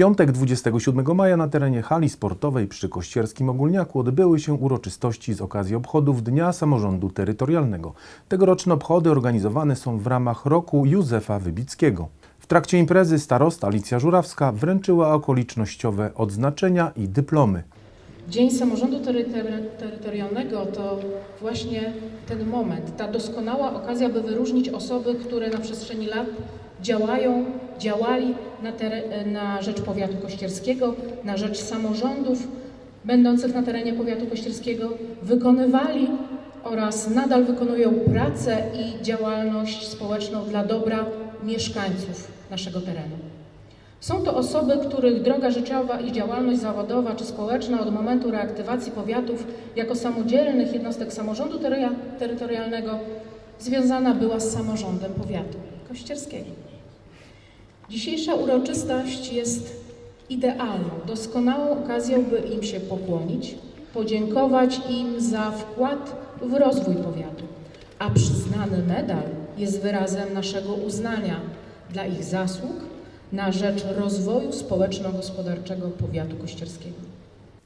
piątek 27 maja na terenie hali sportowej przy Kościerskim Ogólniaku odbyły się uroczystości z okazji obchodów Dnia Samorządu Terytorialnego. Tegoroczne obchody organizowane są w ramach roku Józefa Wybickiego. W trakcie imprezy starosta Alicja Żurawska wręczyła okolicznościowe odznaczenia i dyplomy. Dzień Samorządu Terytorialnego to właśnie ten moment, ta doskonała okazja, by wyróżnić osoby, które na przestrzeni lat działają, działali na, na rzecz powiatu kościerskiego, na rzecz samorządów będących na terenie powiatu kościerskiego, wykonywali oraz nadal wykonują pracę i działalność społeczną dla dobra mieszkańców naszego terenu. Są to osoby, których droga życiowa i działalność zawodowa czy społeczna od momentu reaktywacji powiatów jako samodzielnych jednostek samorządu terytorialnego związana była z samorządem powiatu kościerskiego. Dzisiejsza uroczystość jest idealną, doskonałą okazją, by im się pokłonić, podziękować im za wkład w rozwój powiatu, a przyznany medal jest wyrazem naszego uznania dla ich zasług na rzecz rozwoju społeczno-gospodarczego powiatu kościerskiego.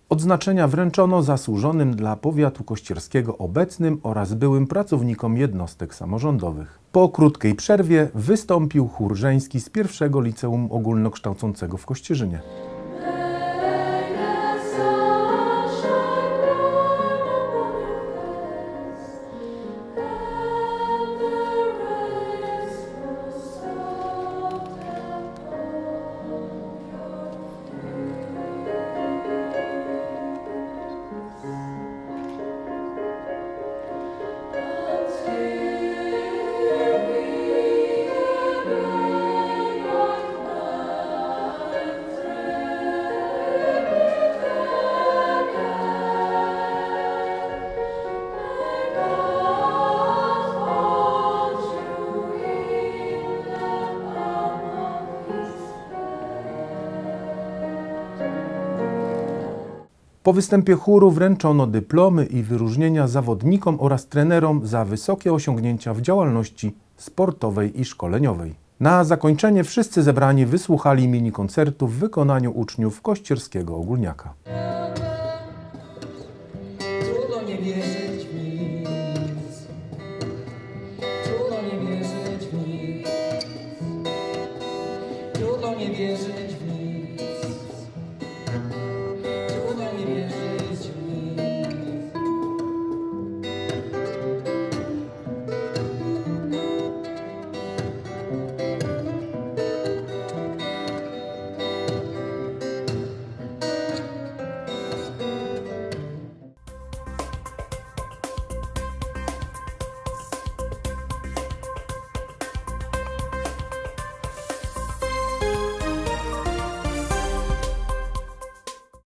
Odznaczenia wręczono zasłużonym dla powiatu kościerskiego obecnym oraz byłym pracownikom jednostek samorządowych. Po krótkiej przerwie wystąpił chór żeński z pierwszego liceum ogólnokształcącego w Kościerzynie. Po występie chóru wręczono dyplomy i wyróżnienia zawodnikom oraz trenerom za wysokie osiągnięcia w działalności sportowej i szkoleniowej. Na zakończenie wszyscy zebrani wysłuchali mini koncertu w wykonaniu uczniów Kościerskiego Ogólniaka. Trudno nie wierzyć mi.